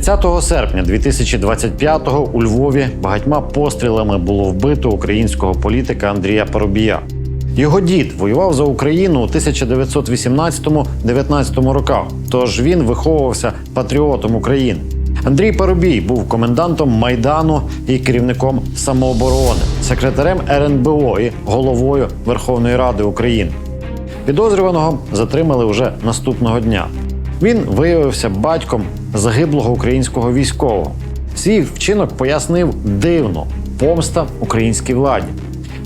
30 серпня 2025-го у Львові багатьма пострілами було вбито українського політика Андрія Парубія. Його дід воював за Україну у 1918-19 роках, тож він виховувався патріотом України. Андрій Парубій був комендантом майдану і керівником самооборони, секретарем РНБО і головою Верховної Ради України. Підозрюваного затримали вже наступного дня. Він виявився батьком загиблого українського військового. Свій вчинок пояснив дивно помста українській владі.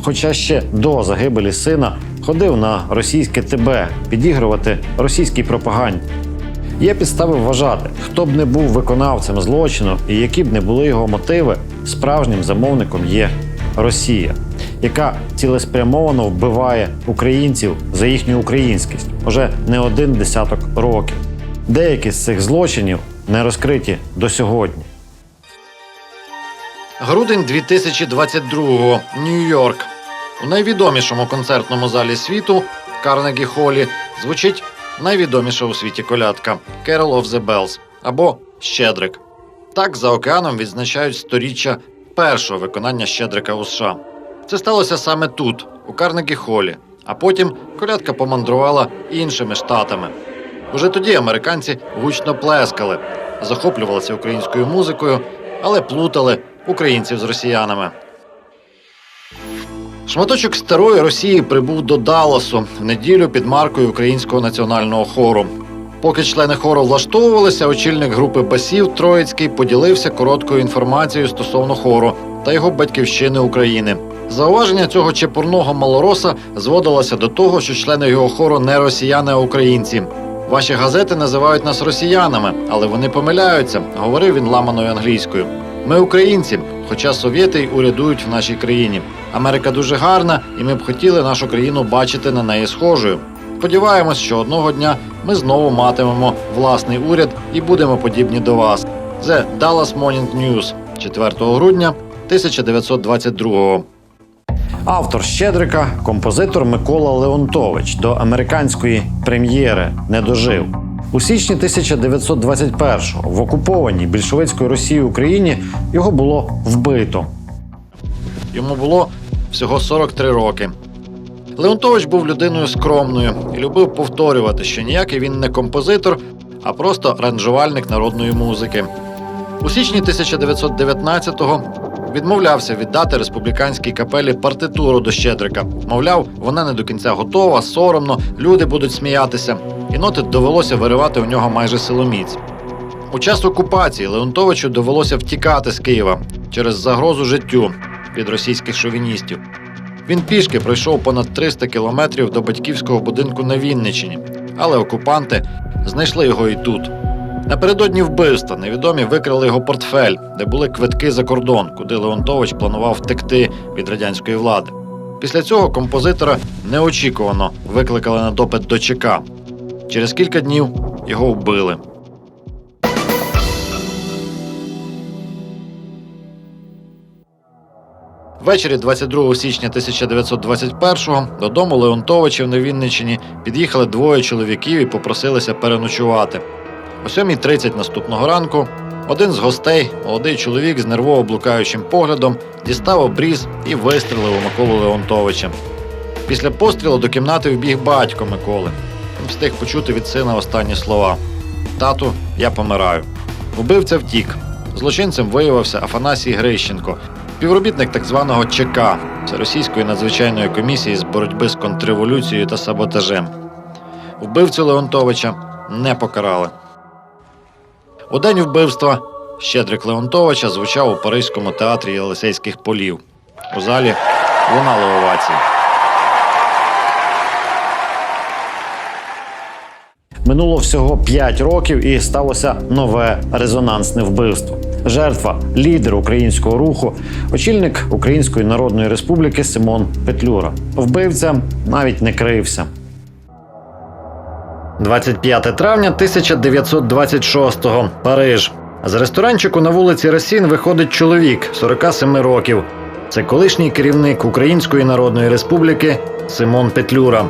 Хоча ще до загибелі сина ходив на російське ТБ підігрувати російській пропаганді. Є підстави вважати, хто б не був виконавцем злочину і які б не були його мотиви, справжнім замовником є Росія, яка цілеспрямовано вбиває українців за їхню українськість уже не один десяток років. Деякі з цих злочинів не розкриті до сьогодні. Грудень 2022-го. Нью-Йорк. У найвідомішому концертному залі світу Карнегі Холі звучить найвідоміша у світі колядка Carol of the Bells або Щедрик. Так за океаном відзначають сторіччя першого виконання Щедрика у США. Це сталося саме тут, у Карнегі Холі, а потім колядка помандрувала іншими штатами. Уже тоді американці гучно плескали, захоплювалися українською музикою, але плутали українців з росіянами. Шматочок старої Росії прибув до Далласу в неділю під маркою Українського національного хору. Поки члени хору влаштовувалися, очільник групи басів Троїцький поділився короткою інформацією стосовно хору та його батьківщини України. Зауваження цього чепурного малороса зводилося до того, що члени його хору не росіяни, а українці. Ваші газети називають нас росіянами, але вони помиляються, говорив він ламаною англійською. Ми українці, хоча совєти й урядують в нашій країні. Америка дуже гарна, і ми б хотіли нашу країну бачити на неї схожою. Сподіваємось, що одного дня ми знову матимемо власний уряд і будемо подібні до вас. The Dallas Morning News 4 грудня 1922 Автор Щедрика, композитор Микола Леонтович до американської прем'єри не дожив. У січні 1921-го в окупованій більшовицькою Росією Україні його було вбито. Йому було всього 43 роки. Леонтович був людиною скромною і любив повторювати, що ніякий він не композитор, а просто аранжувальник народної музики. У січні 1919-го відмовлявся віддати республіканській капелі партитуру до Щедрика. Мовляв, вона не до кінця готова, соромно, люди будуть сміятися, і ноти довелося виривати у нього майже силоміць. У час окупації Леонтовичу довелося втікати з Києва через загрозу життю від російських шовіністів. Він пішки пройшов понад 300 кілометрів до батьківського будинку на Вінниччині, але окупанти знайшли його і тут. Напередодні вбивства невідомі викрали його портфель, де були квитки за кордон, куди Леонтович планував втекти від радянської влади. Після цього композитора неочікувано викликали на допит до ЧК. Через кілька днів його вбили. Ввечері 22 січня 1921-го додому Леонтовичів на Вінниччині під'їхали двоє чоловіків і попросилися переночувати. О 7.30 наступного ранку один з гостей, молодий чоловік з нервово блукаючим поглядом, дістав обріз і вистрелив у Миколу Леонтовича. Після пострілу до кімнати вбіг батько Миколи. Він встиг почути від сина останні слова: Тату, я помираю. Убивця втік. Злочинцем виявився Афанасій Грищенко, співробітник так званого ЧК російської надзвичайної комісії з боротьби з контрреволюцією та саботажем. Вбивцю Леонтовича не покарали. У день вбивства Щедрик Леонтовича звучав у Паризькому театрі Єлисейських полів. У залі лунали овації. Минуло всього 5 років і сталося нове резонансне вбивство. Жертва лідер українського руху, очільник Української Народної Республіки Симон Петлюра. Вбивця навіть не крився. 25 травня 1926-го. Париж. З ресторанчику на вулиці Ресін виходить чоловік 47 років. Це колишній керівник Української Народної Республіки Симон Петлюра.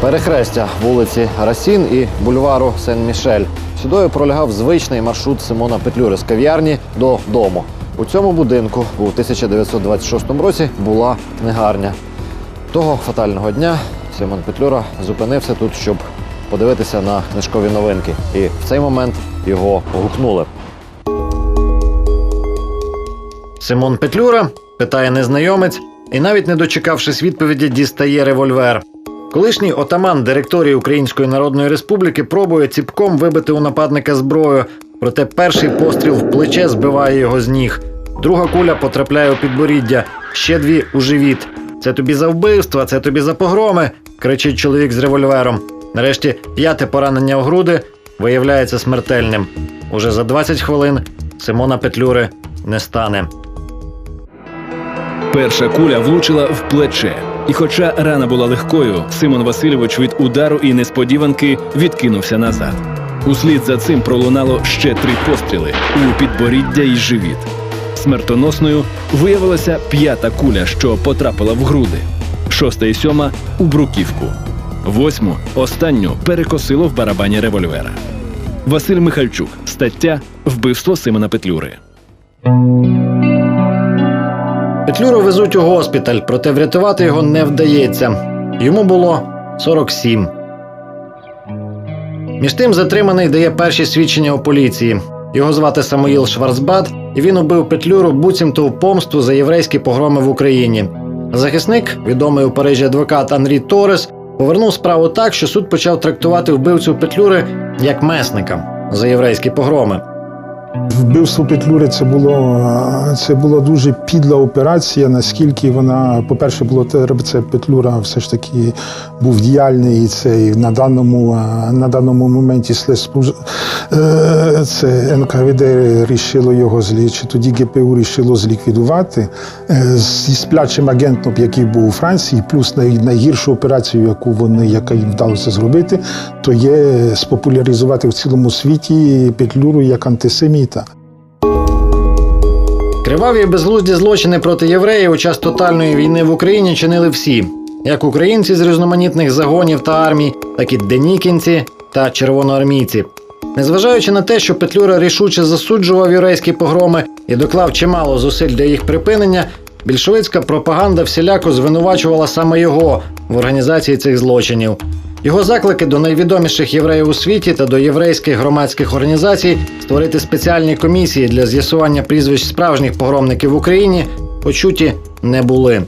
перехрестя вулиці Расін і бульвару Сен-Мішель. Сюдою пролягав звичний маршрут Симона Петлюри з кав'ярні до дому. У цьому будинку у 1926 році була книгарня. Того фатального дня Симон Петлюра зупинився тут, щоб подивитися на книжкові новинки. І в цей момент його гукнули. Симон Петлюра питає незнайомець і, навіть не дочекавшись відповіді, дістає револьвер. Колишній отаман директорії Української Народної Республіки пробує ціпком вибити у нападника зброю, проте перший постріл в плече збиває його з ніг. Друга куля потрапляє у підборіддя, ще дві у живіт. Це тобі за вбивство, це тобі за погроми, кричить чоловік з револьвером. Нарешті п'яте поранення у груди виявляється смертельним. Уже за 20 хвилин Симона Петлюри не стане. Перша куля влучила в плече. І хоча рана була легкою, Симон Васильович від удару і несподіванки відкинувся назад. Услід за цим пролунало ще три постріли у підборіддя і живіт. Смертоносною виявилася п'ята куля, що потрапила в груди, шоста і сьома у бруківку. Восьму останню перекосило в барабані револьвера. Василь Михальчук. Стаття Вбивство Симона Петлюри. Петлюру везуть у госпіталь, проте врятувати його не вдається. Йому було 47. Між тим затриманий дає перші свідчення у поліції. Його звати Самуїл Шварцбат, і він убив Петлюру буцімто в помсту за єврейські погроми в Україні. Захисник, відомий у Парижі адвокат Анрі Торес, повернув справу так, що суд почав трактувати вбивцю Петлюри як месника за єврейські погроми. Вбивство Петлюри це було це була дуже підла операція. Наскільки вона, по-перше, було це Петлюра все ж таки був діяльний. І це і на даному на даному моменті е, це НКВД рішило його злі, чи тоді ГПУ рішило зліквідувати Е, зі сплячим агентом, який був у Франції, плюс найгіршу операцію, яку вони яка їм вдалося зробити, то є спопуляризувати в цілому світі Петлюру як антисеміта. Криваві і безглузді злочини проти євреїв у час тотальної війни в Україні чинили всі, як українці з різноманітних загонів та армій, так і денікінці та червоноармійці. Незважаючи на те, що Петлюра рішуче засуджував єврейські погроми і доклав чимало зусиль для їх припинення, більшовицька пропаганда всіляко звинувачувала саме його в організації цих злочинів. Його заклики до найвідоміших євреїв у світі та до єврейських громадських організацій створити спеціальні комісії для з'ясування прізвищ справжніх погромників в Україні почуті не були.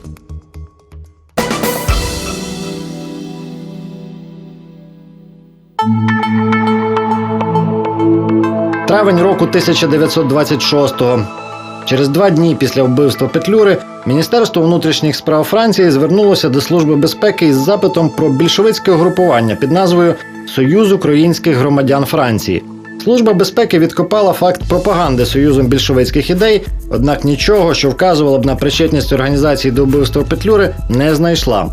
Травень року 1926-го. Через два дні після вбивства Петлюри Міністерство внутрішніх справ Франції звернулося до Служби безпеки із запитом про більшовицьке угрупування під назвою Союз українських громадян Франції. Служба безпеки відкопала факт пропаганди союзом більшовицьких ідей, однак нічого, що вказувало б на причетність організації до вбивства Петлюри, не знайшла.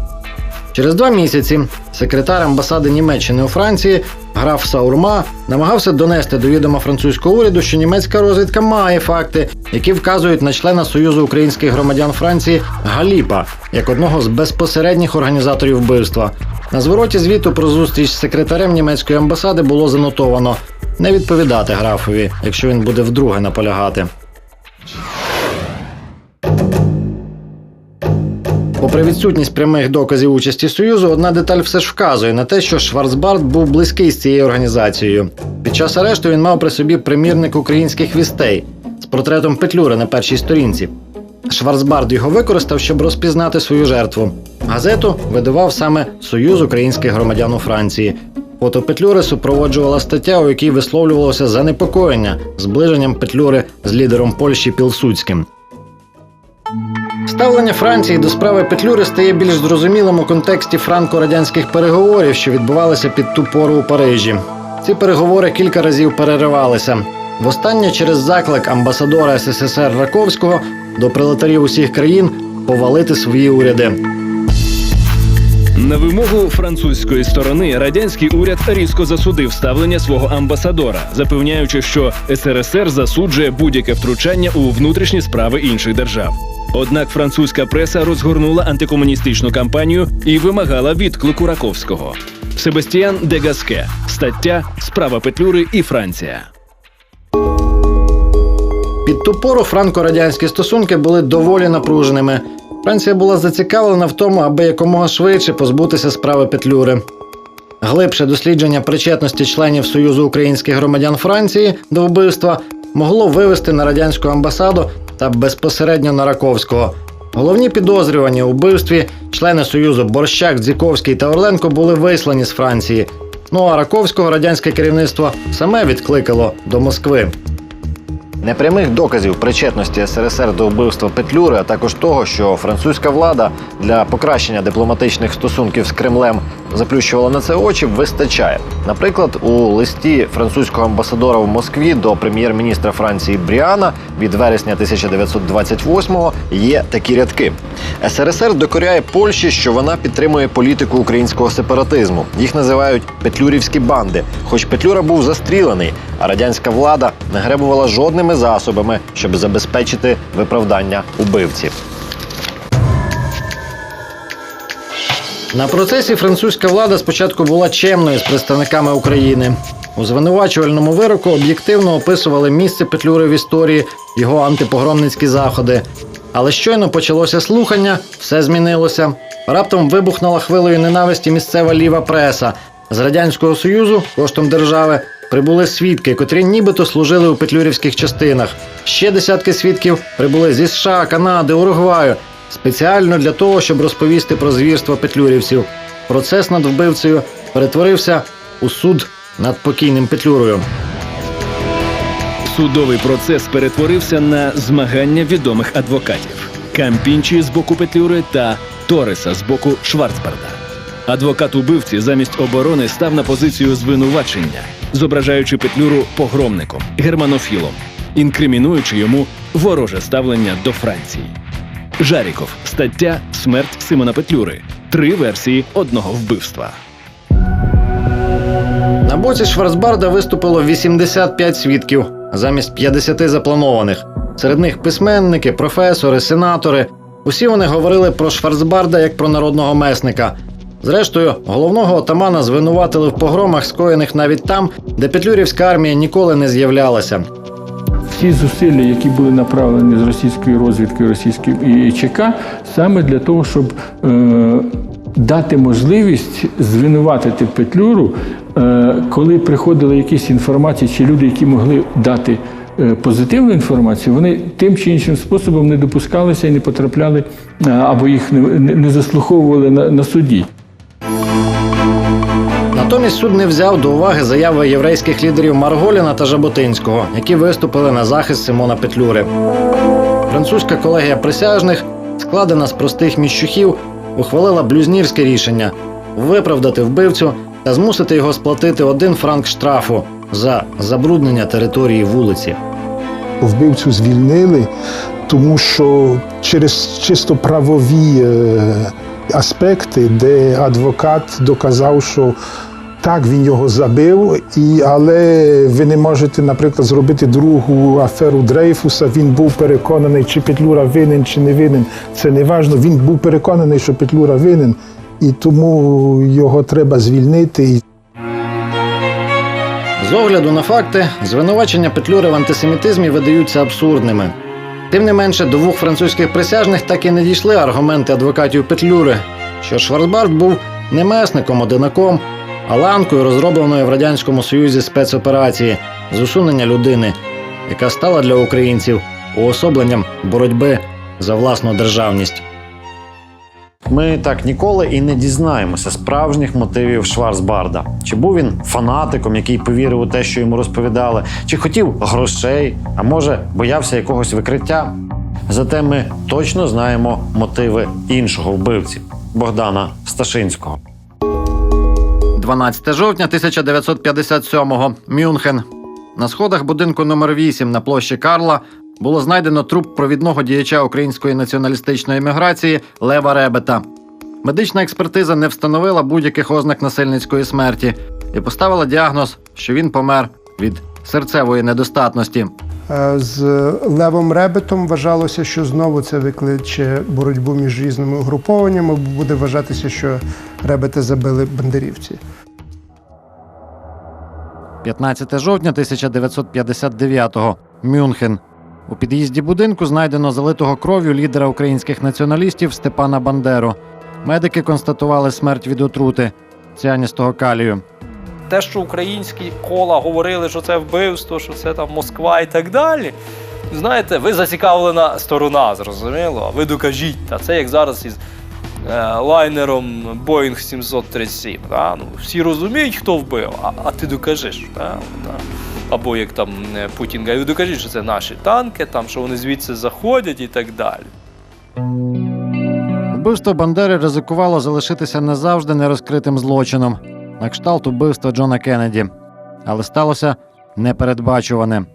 Через два місяці секретар амбасади Німеччини у Франції граф Саурма намагався донести до відома французького уряду, що німецька розвідка має факти, які вказують на члена Союзу українських громадян Франції Галіпа як одного з безпосередніх організаторів вбивства. На звороті звіту про зустріч з секретарем німецької амбасади було занотовано не відповідати графові, якщо він буде вдруге наполягати. Попри відсутність прямих доказів участі Союзу, одна деталь все ж вказує на те, що Шварцбарт був близький з цією організацією. Під час арешту він мав при собі примірник українських вістей з портретом Петлюри на першій сторінці. Шварцбард його використав, щоб розпізнати свою жертву. Газету видавав саме Союз українських громадян у Франції. Фото Петлюри супроводжувала стаття, у якій висловлювалося занепокоєння зближенням Петлюри з лідером Польщі Пілсуцьким. Ставлення Франції до справи Петлюри стає більш зрозумілим у контексті франко-радянських переговорів, що відбувалися під ту пору у Парижі. Ці переговори кілька разів переривалися. Востаннє через заклик амбасадора СССР Раковського до прилетарів усіх країн повалити свої уряди. На вимогу французької сторони радянський уряд різко засудив ставлення свого амбасадора, запевняючи, що СРСР засуджує будь-яке втручання у внутрішні справи інших держав. Однак французька преса розгорнула антикомуністичну кампанію і вимагала відклику Раковського. Себастьян де Гаске. Стаття Справа Петлюри і Франція. Під ту пору франко-радянські стосунки були доволі напруженими. Франція була зацікавлена в тому, аби якомога швидше позбутися справи Петлюри. Глибше дослідження причетності членів Союзу українських громадян Франції до вбивства могло вивести на радянську амбасаду та безпосередньо на Раковського. Головні підозрювані у вбивстві члени Союзу Борщак, Дзіковський та Орленко були вислані з Франції. Ну а Раковського радянське керівництво саме відкликало до Москви. Непрямих доказів причетності СРСР до вбивства Петлюри, а також того, що французька влада для покращення дипломатичних стосунків з Кремлем заплющувала на це очі, вистачає. Наприклад, у листі французького амбасадора в Москві до прем'єр-міністра Франції Бріана від вересня 1928-го є такі рядки: СРСР докоряє Польщі, що вона підтримує політику українського сепаратизму. Їх називають петлюрівські банди. Хоч Петлюра був застрілений, а радянська влада не гребувала жодними засобами, щоб забезпечити виправдання убивців. На процесі французька влада спочатку була чемною з представниками України. У звинувачувальному вироку об'єктивно описували місце Петлюри в історії, його антипогромницькі заходи. Але щойно почалося слухання, все змінилося. Раптом вибухнула хвилею ненависті місцева ліва преса. З радянського союзу коштом держави прибули свідки, котрі нібито служили у петлюрівських частинах. Ще десятки свідків прибули зі США, Канади, Уругваю спеціально для того, щоб розповісти про звірства петлюрівців. Процес над вбивцею перетворився у суд над покійним Петлюрою. Судовий процес перетворився на змагання відомих адвокатів: Кампінчі з боку Петлюри та Тореса з боку Шварцбарда. Адвокат убивці замість оборони став на позицію звинувачення, зображаючи Петлюру погромником, германофілом, інкримінуючи йому вороже ставлення до Франції. Жаріков. Стаття Смерть Симона Петлюри. Три версії одного вбивства. На боці Шварцбарда виступило 85 свідків замість 50 запланованих. Серед них письменники, професори, сенатори. Усі вони говорили про Шварцбарда як про народного месника. Зрештою, головного отамана звинуватили в погромах, скоєних навіть там, де петлюрівська армія ніколи не з'являлася. Всі зусилля, які були направлені з російської розвідки, російської ЧК, саме для того, щоб е, дати можливість звинуватити Петлюру, е, коли приходили якісь інформації, чи люди, які могли дати е, позитивну інформацію, вони тим чи іншим способом не допускалися і не потрапляли е, або їх не, не не заслуховували на, на суді. Натомість суд не взяв до уваги заяви єврейських лідерів Марголіна та Жаботинського, які виступили на захист Симона Петлюри. Французька колегія присяжних, складена з простих міщухів, ухвалила блюзнірське рішення виправдати вбивцю та змусити його сплатити один франк штрафу за забруднення території вулиці. Вбивцю звільнили, тому що через чисто правові е, аспекти, де адвокат доказав, що так, він його забив, і, але ви не можете, наприклад, зробити другу аферу Дрейфуса. Він був переконаний, чи Петлюра винен, чи не винен. Це не важливо. Він був переконаний, що Петлюра винен, і тому його треба звільнити. З огляду на факти, звинувачення Петлюри в антисемітизмі видаються абсурдними. Тим не менше, до двох французьких присяжних так і не дійшли аргументи адвокатів Петлюри, що Шварцбард був не месником одинаком, ланкою розробленої в Радянському Союзі спецоперації з усунення людини, яка стала для українців уособленням боротьби за власну державність. Ми так ніколи і не дізнаємося справжніх мотивів Шварцбарда. Чи був він фанатиком, який повірив у те, що йому розповідали, чи хотів грошей, а може боявся якогось викриття. Зате ми точно знаємо мотиви іншого вбивці Богдана Сташинського. 12 жовтня 1957-го. Мюнхен. На сходах будинку номер 8 на площі Карла було знайдено труп провідного діяча української націоналістичної еміграції Лева Ребета. Медична експертиза не встановила будь-яких ознак насильницької смерті і поставила діагноз, що він помер від серцевої недостатності. Е, З Левом Ребетом вважалося, що знову це викличе боротьбу між різними угрупованнями, буде вважатися, що Ребета забили бандерівці. 15 жовтня 1959-го. Мюнхен. У під'їзді будинку знайдено залитого кров'ю лідера українських націоналістів Степана Бандеру. Медики констатували смерть від отрути ціаністого калію. те, що українські кола говорили, що це вбивство, що це там Москва і так далі. Знаєте, ви зацікавлена сторона, зрозуміло. А ви докажіть. Та це як зараз із лайнером Boeing 737. Да? Ну, всі розуміють, хто вбив, а, а ти докажеш. Да? Або як там е, Путін каже, докажіть, що це наші танки, там, що вони звідси заходять і так далі. Вбивство Бандери ризикувало залишитися назавжди нерозкритим злочином, на кшталт убивства Джона Кеннеді. Але сталося непередбачуване.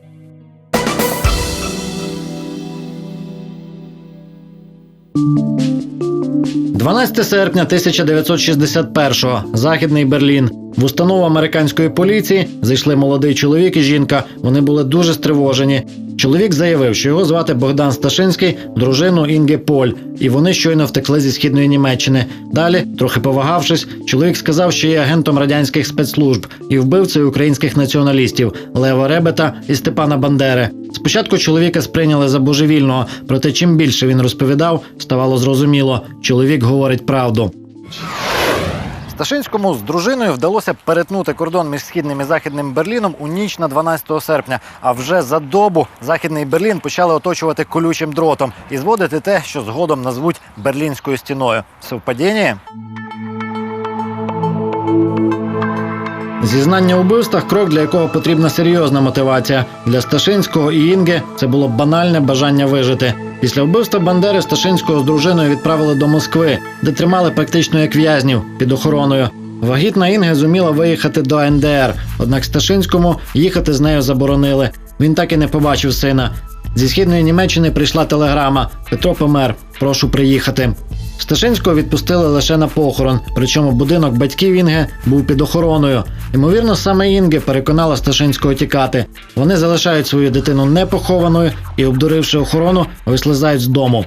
«12 серпня 1961-го. Західний Берлін. В установу американської поліції зайшли молодий чоловік і жінка. Вони були дуже стривожені. Чоловік заявив, що його звати Богдан Сташинський, дружину Інги Поль, і вони щойно втекли зі східної Німеччини. Далі, трохи повагавшись, чоловік сказав, що є агентом радянських спецслужб і вбивцею українських націоналістів Лева Ребета і Степана Бандери. Спочатку чоловіка сприйняли за божевільного, проте чим більше він розповідав, ставало зрозуміло, чоловік говорить правду. Сташинському з дружиною вдалося перетнути кордон між східним і західним Берліном у ніч на 12 серпня. А вже за добу західний Берлін почали оточувати колючим дротом і зводити те, що згодом назвуть Берлінською стіною. Совпадіння? Зізнання у вбивствах крок, для якого потрібна серйозна мотивація. Для Сташинського і Інги це було банальне бажання вижити. Після вбивства Бандери Сташинського з дружиною відправили до Москви, де тримали практично як в'язнів під охороною. Вагітна Інга зуміла виїхати до НДР, однак Сташинському їхати з нею заборонили. Він так і не побачив сина. Зі східної Німеччини прийшла телеграма: Петро помер, прошу приїхати. Сташинського відпустили лише на похорон, причому будинок батьків Інги був під охороною. Ймовірно, саме Інги переконала Сташинського тікати. Вони залишають свою дитину непохованою і, обдуривши охорону, вислизають з дому.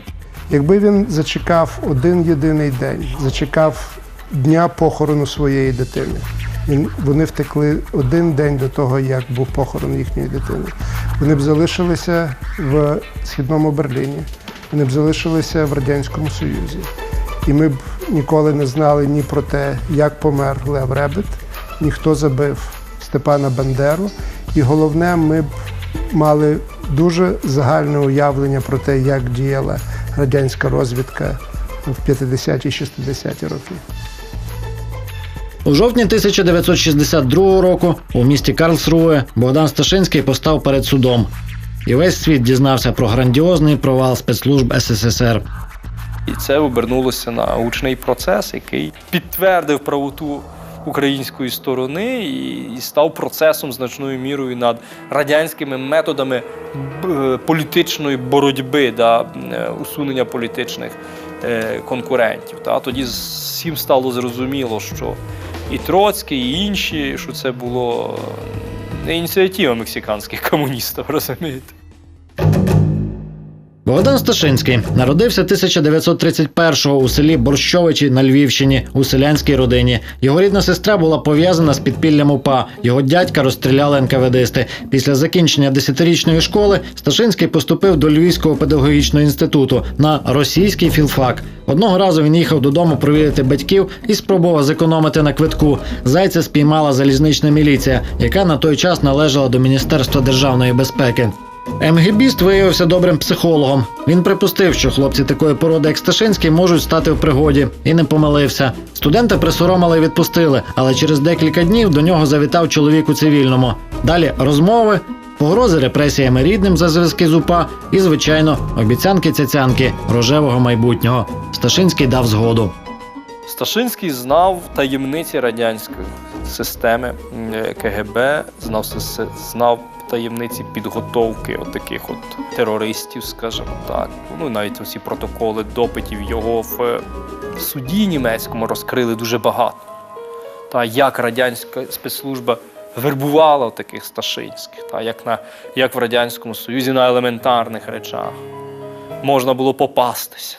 Якби він зачекав один єдиний день, зачекав дня похорону своєї дитини. Він, вони втекли один день до того, як був похорон їхньої дитини. Вони б залишилися в східному Берліні, вони б залишилися в Радянському Союзі. І ми б ніколи не знали ні про те, як помер Лев Ребет, ні хто забив Степана Бандеру. І головне, ми б мали дуже загальне уявлення про те, як діяла радянська розвідка в 50-ті 60-ті роки. У жовтні 1962 року у місті Карлсруе Богдан Сташинський постав перед судом. І весь світ дізнався про грандіозний провал спецслужб СССР. І це обернулося на гучний процес, який підтвердив правоту української сторони і, став процесом значною мірою над радянськими методами б- політичної боротьби да, е, усунення політичних е, конкурентів. Та тоді всім стало зрозуміло, що і Троцький, і інші, що це було е, не ініціатива мексиканських комуністів, розумієте? Богдан Сташинський народився 1931-го у селі Борщовичі на Львівщині у селянській родині. Його рідна сестра була пов'язана з підпіллям УПА. Його дядька розстріляли НКВДисти. Після закінчення десятирічної школи Сташинський поступив до Львівського педагогічного інституту на російський філфак. Одного разу він їхав додому провідати батьків і спробував зекономити на квитку. Зайця спіймала залізнична міліція, яка на той час належала до Міністерства державної безпеки. МГБіст виявився добрим психологом. Він припустив, що хлопці такої породи, як Сташинський, можуть стати в пригоді, і не помилився. Студента присоромили і відпустили, але через декілька днів до нього завітав чоловік у цивільному. Далі розмови, погрози репресіями рідним за зв'язки з УПА і, звичайно, обіцянки цяцянки рожевого майбутнього. Сташинський дав згоду. Сташинський знав таємниці радянської системи е, КГБ, знав, знав таємниці підготовки от таких от терористів, скажімо так. Ну, навіть усі протоколи допитів його в е, суді німецькому розкрили дуже багато. Та як радянська спецслужба вербувала таких сташинських, та, як, на, як в Радянському Союзі на елементарних речах. Можна було попастися.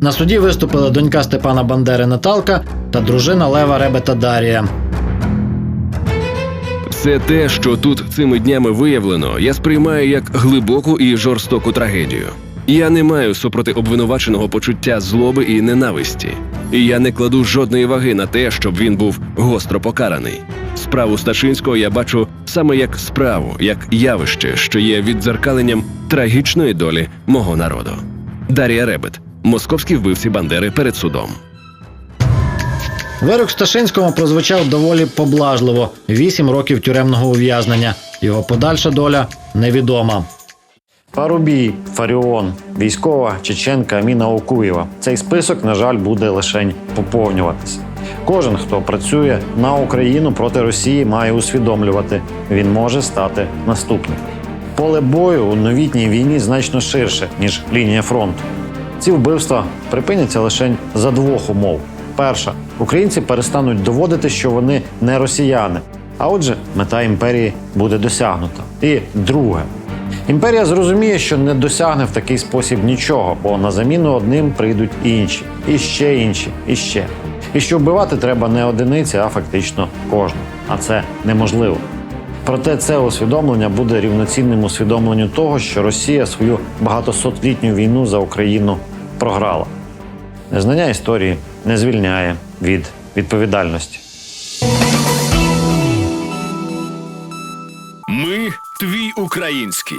На суді виступили донька Степана Бандери Наталка та дружина Лева Ребета Дарія. Все те, що тут цими днями виявлено, я сприймаю як глибоку і жорстоку трагедію. Я не маю супроти обвинуваченого почуття злоби і ненависті, і я не кладу жодної ваги на те, щоб він був гостро покараний. Справу Сташинського я бачу саме як справу, як явище, що є віддзеркаленням трагічної долі мого народу. Дар'я Ребет, московські вбивці Бандери перед судом. Вирок Сташинському прозвучав доволі поблажливо: вісім років тюремного ув'язнення. Його подальша доля невідома. Парубій, Фаріон, військова Чеченка Аміна Окуєва. Цей список, на жаль, буде лише поповнюватися. Кожен, хто працює на Україну проти Росії, має усвідомлювати, він може стати наступним. Поле бою у новітній війні значно ширше, ніж лінія фронту. Ці вбивства припиняться лише за двох умов: перша українці перестануть доводити, що вони не росіяни. А отже, мета імперії буде досягнута. І друге, імперія зрозуміє, що не досягне в такий спосіб нічого, бо на заміну одним прийдуть інші, і ще інші, і ще. І що вбивати треба не одиниці, а фактично кожну. А це неможливо. Проте це усвідомлення буде рівноцінним усвідомленню того, що Росія свою багатосотлітню війну за Україну програла. Незнання історії не звільняє від відповідальності. Ми твій український.